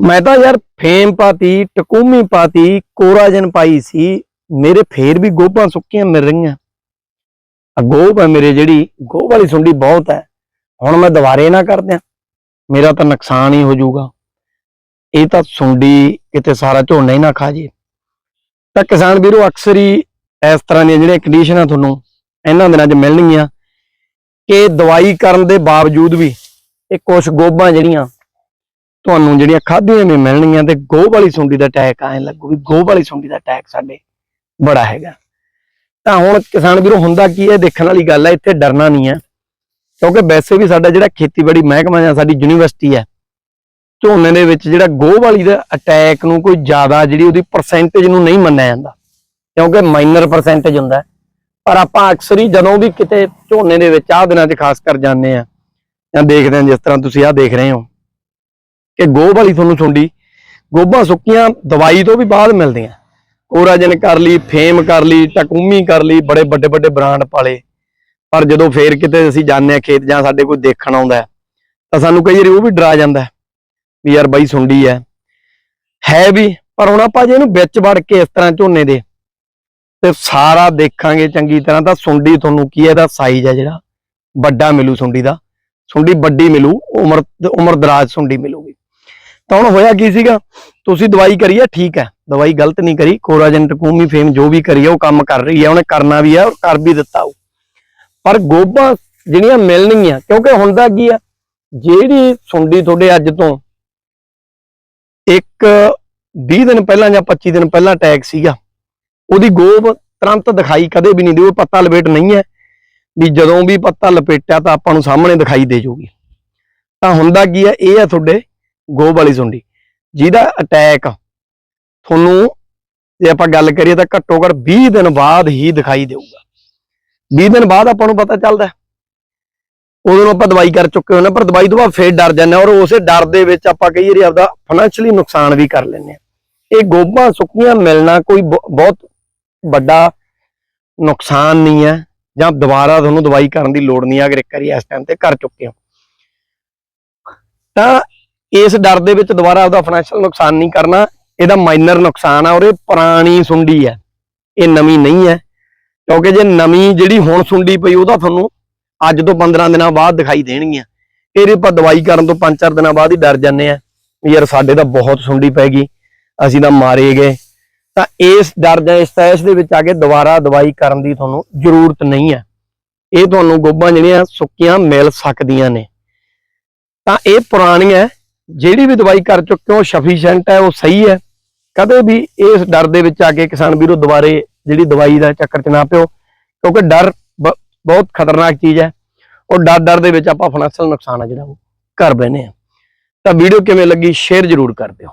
ਮੈਂ ਤਾਂ ਯਾਰ ਫੇਮ ਪਾਤੀ, ਟਕੂਮੀ ਪਾਤੀ, ਕੋਰਾਜਨ ਪਾਈ ਸੀ। ਮੇਰੇ ਫੇਰ ਵੀ ਗੋਭਾਂ ਸੁੱਕੀਆਂ ਮਿਲ ਰਹੀਆਂ। ਗੋਭ ਹੈ ਮੇਰੇ ਜਿਹੜੀ, ਗੋਭ ਵਾਲੀ ਸੁੰਡੀ ਬਹੁਤ ਹੈ। ਹੁਣ ਮੈਂ ਦੁਬਾਰੇ ਨਾ ਕਰਦਿਆਂ ਮੇਰਾ ਤਾਂ ਨੁਕਸਾਨ ਹੀ ਹੋ ਜਾਊਗਾ। ਇਹ ਤਾਂ ਸੁੰਡੀ ਕਿਤੇ ਸਾਰਾ ਝੋਨਾ ਹੀ ਨਾ ਖਾ ਜੇ। ਤਾਂ ਕਿਸਾਨ ਵੀਰੋ, ਅਕਸਰ ਹੀ ਇਸ ਤਰ੍ਹਾਂ ਦੀਆਂ ਜਿਹੜੀਆਂ ਕੰਡੀਸ਼ਨਾਂ ਤੁਹਾਨੂੰ ਇਹਨਾਂ ਦਿਨਾਂ 'ਚ ਮਿਲਣਗੀਆਂ ਕਿ ਦਵਾਈ ਕਰਨ ਦੇ ਬਾਵਜੂਦ ਵੀ ਇਹ ਕੁਝ ਗੋਭਾਂ ਜਿਹੜੀਆਂ ਤੁਹਾਨੂੰ ਜਿਹੜੀਆਂ ਖਾਧੀਆਂ ਵੀ ਮਿਲਣਗੀਆਂ ਤੇ ਗੋਹ ਵਾਲੀ ਸੁੰਡੀ ਦਾ ਅਟੈਕ ਆਏ ਲੱਗੂ ਵੀ ਗੋਹ ਵਾਲੀ ਸੁੰਡੀ ਦਾ ਅਟੈਕ ਸਾਡੇ ਬੜਾ ਹੈਗਾ। ਤਾਂ ਹੁਣ ਕਿਸਾਨ ਵੀਰੋ, ਹੁੰਦਾ ਕੀ ਹੈ? ਦੇਖਣ ਵਾਲੀ ਗੱਲ ਹੈ, ਇੱਥੇ ਡਰਨਾ ਨਹੀਂ ਹੈ। ਕਿਉਂਕਿ ਵੈਸੇ ਵੀ ਸਾਡਾ ਜਿਹੜਾ ਖੇਤੀਬਾੜੀ ਮਹਿਕਮਾ ਜਾਂ ਸਾਡੀ ਯੂਨੀਵਰਸਿਟੀ ਹੈ, ਝੋਨੇ ਦੇ ਵਿੱਚ ਜਿਹੜਾ ਗੋਹ ਵਾਲੀ ਦਾ ਅਟੈਕ ਨੂੰ ਕੋਈ ਜ਼ਿਆਦਾ ਜਿਹੜੀ ਉਹਦੀ ਪਰਸੈਂਟੇਜ ਨੂੰ ਨਹੀਂ ਮੰਨਿਆ ਜਾਂਦਾ। ਕਿਉਂਕਿ ਮਾਈਨਰ ਪਰਸੈਂਟੇਜ ਹੁੰਦਾ ਪਰ ਆਪਾਂ ਅਕਸਰ ਹੀ ਜਦੋਂ ਵੀ ਕਿਤੇ ਝੋਨੇ ਦੇ ਵਿੱਚ ਆਹ ਦਿਨਾਂ 'ਚ ਖਾਸ ਕਰ ਜਾਂਦੇ ਆ ਜਾਂ ਦੇਖਦੇ ਆ ਜਿਸ ਤਰ੍ਹਾਂ ਤੁਸੀਂ ਆਹ ਦੇਖ ਰਹੇ ਹੋ ਇਹ ਗੋਹ ਵਾਲੀ ਤੁਹਾਨੂੰ ਸੁੰਡੀ ਗੋਭਾਂ ਸੁੱਕੀਆਂ, ਦਵਾਈ ਤੋਂ ਵੀ ਬਾਅਦ ਮਿਲਦੀਆਂ। ਕੋਰਾਜਨ ਕਰ ਲਈ, ਫੇਮ ਕਰ ਲਈ, ਟਕੂਮੀ ਕਰ ਲਈ, ਬੜੇ ਵੱਡੇ ਵੱਡੇ ਬ੍ਰਾਂਡ ਪਾਲੇ। ਪਰ ਜਦੋਂ ਫੇਰ ਕਿਤੇ ਅਸੀਂ ਜਾਂਦੇ ਆ ਖੇਤ ਜਾਂ ਸਾਡੇ ਕੋਈ ਦੇਖਣ ਆਉਂਦਾ ਤਾਂ ਸਾਨੂੰ ਕਈ ਵਾਰੀ ਉਹ ਵੀ ਡਰਾ ਜਾਂਦਾ ਵੀ ਯਾਰ ਬਾਈ ਸੁੰਡੀ ਹੈ। ਹੈ ਵੀ, ਪਰ ਹੁਣ ਆਪਾਂ ਜੇ ਇਹਨੂੰ ਵਿੱਚ ਵੜ ਕੇ ਇਸ ਤਰ੍ਹਾਂ ਝੋਨੇ ਦੇ, ਤੇ ਸਾਰਾ ਦੇਖਾਂਗੇ ਚੰਗੀ ਤਰ੍ਹਾਂ, ਤਾਂ ਸੁੰਡੀ ਤੁਹਾਨੂੰ ਕੀ ਹੈ, ਇਹਦਾ ਸਾਈਜ਼ ਹੈ ਜਿਹੜਾ। ਵੱਡਾ ਮਿਲੂ ਸੁੰਡੀ ਦਾ। ਸੁੰਡੀ ਵੱਡੀ ਮਿਲੂ, ਉਮਰ ਉਮਰ ਦਰਾਜ ਸੁੰਡੀ ਮਿਲੂਗੀ। ਤਾਂ ਹੁਣ ਹੋਇਆ ਕੀ ਸੀਗਾ? ਤੁਸੀਂ ਦਵਾਈ ਕਰੀ ਹੈ ਠੀਕ ਹੈ। ਦਵਾਈ ਗਲਤ ਨਹੀਂ ਕਰੀ। ਕੋਰਾਜਨ ਟਕੂਮੀ ਫੇਮ ਜੋ ਵੀ ਕਰੀ ਹੈ ਉਹ ਕੰਮ ਕਰ ਰਹੀ ਹੈ ਉਹਨੇ ਕਰਨਾ ਵੀ ਹੈ ਔਰ ਕਰ ਵੀ ਦਿੱਤਾ ਉਹ। ਪਰ ਗੋਭਾਂ ਜਿਹੜੀਆਂ ਮਿਲਣਗੀਆਂ, ਕਿਉਂਕਿ ਹੁੰਦਾ ਕੀ ਆ, ਜਿਹੜੀ ਸੁੰਡੀ ਤੁਹਾਡੇ ਅੱਜ ਤੋਂ ਇੱਕ 20 ਦਿਨ ਪਹਿਲਾਂ ਜਾਂ 25 ਦਿਨ ਪਹਿਲਾਂ ਅਟੈਕ ਸੀਗਾ, ਉਹਦੀ ਗੋਬ ਤੁਰੰਤ ਦਿਖਾਈ ਕਦੇ ਵੀ ਨਹੀਂ ਦਿਓ, ਪੱਤਾ ਲਪੇਟ ਨਹੀਂ ਹੈ। ਵੀ ਜਦੋਂ ਵੀ ਪੱਤਾ ਲਪੇਟਿਆ ਤਾਂ ਆਪਾਂ ਨੂੰ ਸਾਹਮਣੇ ਦਿਖਾਈ ਦੇ ਜੂਗੀ। ਤਾਂ ਹੁੰਦਾ ਕੀ ਹੈ ਇਹ ਹੈ ਤੁਹਾਡੇ ਗੋਭ ਵਾਲੀ ਸੁੰਡੀ, ਜਿਹਦਾ ਅਟੈਕ ਤੁਹਾਨੂੰ ਜੇ ਆਪਾਂ ਗੱਲ ਕਰੀਏ ਤਾਂ ਘੱਟੋ ਘੱਟ 20 ਦਿਨ ਬਾਅਦ ਹੀ ਦਿਖਾਈ ਦੇਊਗਾ। 20 ਦਿਨ ਬਾਅਦ ਆਪਾਂ ਨੂੰ ਪਤਾ ਚੱਲਦਾ ਉਦੋਂ ਆਪਾਂ ਦਵਾਈ ਕਰ ਚੁੱਕੇ ਹੁੰਦੇ ਪਰ ਦਵਾਈ ਤੋਂ ਬਾਅਦ ਫੇਰ ਡਰ ਜਾਂਦੇ ਔਰ ਉਸੇ ਡਰ ਦੇ ਵਿੱਚ ਆਪਾਂ ਕਈ ਵਾਰੀ ਆਪਦਾ ਫਾਈਨੈਂਸ਼ਲੀ ਨੁਕਸਾਨ ਵੀ ਕਰ ਲੈਂਦੇ ਹਾਂ। ਇਹ ਗੋਭਾਂ ਸੁੱਕੀਆਂ ਮਿਲਣਾ ਕੋਈ ਬਹੁ- ਬਹੁਤ ਵੱਡਾ ਨੁਕਸਾਨ ਨਹੀਂ ਹੈ ਜਾਂ ਦੁਬਾਰਾ ਤੁਹਾਨੂੰ ਦਵਾਈ ਕਰਨ ਦੀ ਲੋੜ ਨਹੀਂ ਅਗਰ ਇੱਕ ਵਾਰੀ ਇਸ ਟਾਈਮ ਤੇ ਕਰ ਚੁੱਕੇ ਹੋ। ਤਾਂ ਇਸ ਡਰ ਦੇ ਵਿੱਚ ਦੁਬਾਰਾ ਆਪਦਾ ਫਾਈਨੈਂਸ਼ੀਅਲ ਨੁਕਸਾਨ ਨਹੀਂ ਕਰਨਾ, ਇਹਦਾ ਮਾਈਨਰ ਨੁਕਸਾਨ ਆ ਔਰ ਇਹ ਪੁਰਾਣੀ ਸੁੰਡੀ ਹੈ। ਇਹ ਨਵੀਂ ਨਹੀਂ ਹੈ। ਕਿਉਂਕਿ ਜੇ ਨਵੀਂ ਜਿਹੜੀ ਹੁਣ ਸੁੰਡੀ ਪਈ ਉਹਦਾ ਤੁਹਾਨੂੰ ਅੱਜ ਤੋਂ 15 ਦਿਨਾਂ ਬਾਅਦ ਦਿਖਾਈ ਦੇਣਗੀਆਂ। ਇਹਦੇ ਆਪਾਂ ਦਵਾਈ ਕਰਨ ਤੋਂ 5-4 ਦਿਨਾਂ ਬਾਅਦ ਹੀ ਡਰ ਜਾਂਦੇ ਆ ਵੀ ਯਾਰ ਸਾਡੇ ਤਾਂ ਬਹੁਤ ਸੁੰਡੀ ਪੈ ਗਈ, ਅਸੀਂ ਤਾਂ ਮਾਰੇ ਗਏ। ਤਾਂ ਇਸ ਡਰ ਜਾਂ ਇਸ ਤੈਸ਼ ਦੇ ਵਿੱਚ ਆ ਕੇ ਦੁਬਾਰਾ ਦਵਾਈ ਕਰਨ ਦੀ ਤੁਹਾਨੂੰ ਜ਼ਰੂਰਤ ਨਹੀਂ ਹੈ। ਇਹ ਤੁਹਾਨੂੰ ਗੋਭਾਂ ਜਿਹੜੀਆਂ ਸੁੱਕੀਆਂ ਮਿਲ ਸਕਦੀਆਂ ਨੇ। ਤਾਂ ਇਹ ਪੁਰਾਣੀਆਂ ਜਿਹੜੀ ਵੀ ਦਵਾਈ ਕਰ ਚੁੱਕੇ ਹੋ ਸਫੀਸ਼ੀਐਂਟ ਹੈ, ਉਹ ਸਹੀ ਹੈ। ਕਦੇ ਵੀ ਇਸ ਡਰ ਦੇ ਵਿੱਚ ਆ ਕੇ ਕਿਸਾਨ ਵੀਰੋ ਦੁਬਾਰੇ ਜਿਹੜੀ ਦਵਾਈ ਦਾ ਚੱਕਰ ਚ ਨਾ ਪਿਓ, ਕਿਉਂਕਿ ਡਰ ਬ- ਬਹੁਤ ਖਤਰਨਾਕ ਚੀਜ਼ ਹੈ। ਉਹ ਡਰ ਡਰ ਦੇ ਵਿੱਚ ਆਪਾਂ ਫਾਈਨੈਂਸ਼ੀਅਲ ਨੁਕਸਾਨ ਆ ਜਿਹੜਾ ਉਹ ਕਰ ਬੈਨੇ ਆ ਤਾਂ ਵੀਡੀਓ ਕਿਵੇਂ ਲੱਗੀ, ਸ਼ੇਅਰ ਜ਼ਰੂਰ ਕਰ ਦਿਓ।